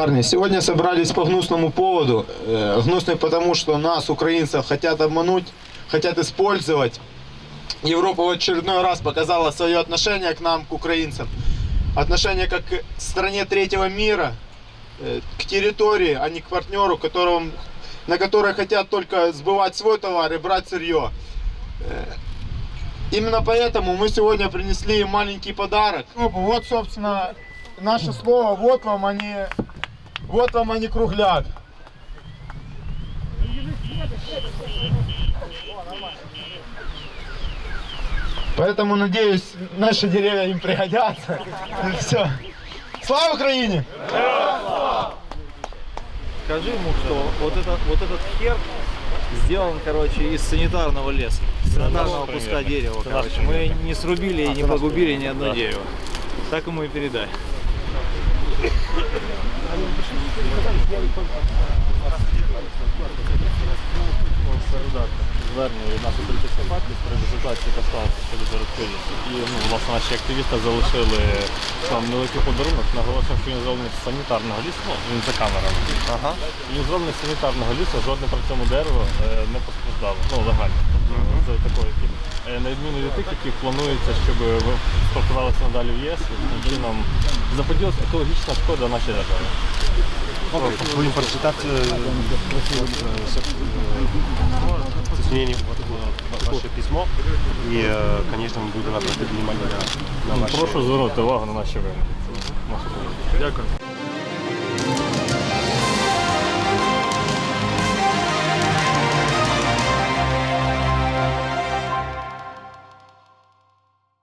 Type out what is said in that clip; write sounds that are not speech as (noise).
Парни, сегодня собрались по гнусному поводу. Э, Гнусный потому, что нас, украинцев, хотят обмануть, хотят использовать. Европа в очередной раз показала свое отношение к нам, к украинцам. Отношение как к стране третьего мира, э, к территории, а не к партнеру, которым, на которой хотят только сбывать свой товар и брать сырье. Э, Именно поэтому мы сегодня принесли маленький подарок. Ну, Вот, собственно, наше слово. Вот вам они, вот вам они кругляк. Поэтому, надеюсь, наши деревья им пригодятся. (laughs) Все. Слава Украине! Скажи ему, что вот этот, вот этот хер сделан, короче, из санитарного леса. Санитарного куска дерева, короче. Мы не срубили и не погубили ни одно дерево. Так ему и передай. Звернення від нашої політичної партії презентації та сталося щодо жорсткості. І ну, власне наші активісти залишили нам невеликий подарунок. Наголошуємо, що він зроблений з санітарного лісу, ну, він за камерами. Ага. Він зроблений з санітарного лісу, жодне при цьому дерево е, не постраждало. Ну, легально. Тобто, з такої. Е, На відміну від тих, які планується, щоб ви спортувалися надалі в єС, і чином заподілася екологічна шкода нашій державі. Будем прочитать с ваше письмо. И, э, конечно, мы будем обращать внимание на, на ваши... Прошу звернути увагу на наші позицію. Дякую.